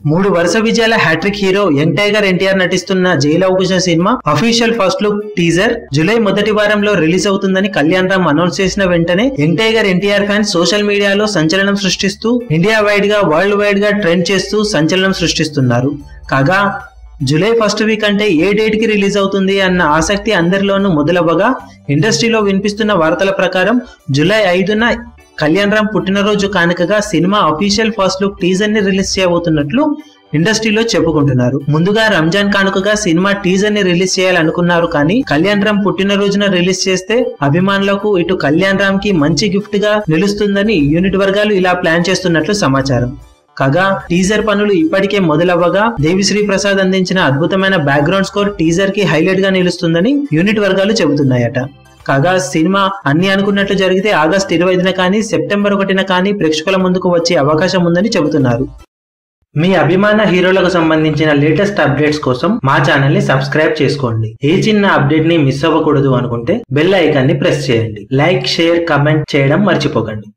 మూడు వరుస విజయాల hattrick hero young tiger NTR నటిస్తున్న జైలు అవకాశం cinema official first look teaser July మొదటి వారంలో రిలీజ్ అవుతుందని కళ్యాణ్ రామ్ అనౌన్స్ చేసిన వెంటనే young tiger NTR fans social మీడియాలో సంచలనం సృష్టిస్తూ ఇండియా వైడ్గా వరల్డ్ వైడ్గా ట్రెండ్ చేస్తూ సంచలనం సృష్టిస్తున్నారు. కాగా జూలై ఫస్ట్ వీక్ అంటే ఏ డేట్కి రిలీజ్ అవుతుంది అన్న ఆసక్తి అందరిలోనూ మొదలవ్వగా ఇండస్ట్రీలో వినిపిస్తున్న వార్తల ప్రకారం జూలై ఐదున కళ్యాణ్ రామ్ పుట్టినరోజు కానుకగా సినిమా అఫీషియల్ ఫస్ట్ లుక్ టీజర్ని రిలీజ్ చేయబోతున్నట్లు ఇండస్ట్రీలో చెప్పుకుంటున్నారు. ముందుగా రంజాన్ కానుకగా సినిమా టీజర్ని రిలీజ్ చేయాలనుకున్నారు కానీ కళ్యాణ్ రామ్ పుట్టినరోజున రిలీజ్ చేస్తే అభిమానులకు ఇటు కళ్యాణ్ రామ్కి మంచి గిఫ్ట్గా నిలుస్తుందని యూనిట్ వర్గాలు ఇలా ప్లాన్ చేస్తున్నట్లు సమాచారం. కాగా టీజర్ పనులు ఇప్పటికే మొదలవ్వగా దేవిశ్రీ ప్రసాద్ అందించిన అద్భుతమైన బ్యాక్గ్రౌండ్ స్కోర్ టీజర్కి హైలైట్గా నిలుస్తుందని యూనిట్ వర్గాలు చెబుతున్నాయట. కాగా సినిమా అన్ని అనుకున్నట్లు జరిగితే ఆగస్ట్ ఇరవై ఐదున కానీ సెప్టెంబర్ ఒకటిన కానీ ప్రేక్షకుల ముందుకు వచ్చే అవకాశం ఉందని చెబుతున్నారు. మీ అభిమాన హీరోలకు సంబంధించిన లేటెస్ట్ అప్డేట్స్ కోసం మా ఛానల్ని సబ్స్క్రైబ్ చేసుకోండి. ఏ చిన్న అప్డేట్ని మిస్ అవ్వకూడదు అనుకుంటే బెల్ ఐకాన్ని ప్రెస్ చేయండి. లైక్ షేర్ కమెంట్ చేయడం మర్చిపోకండి.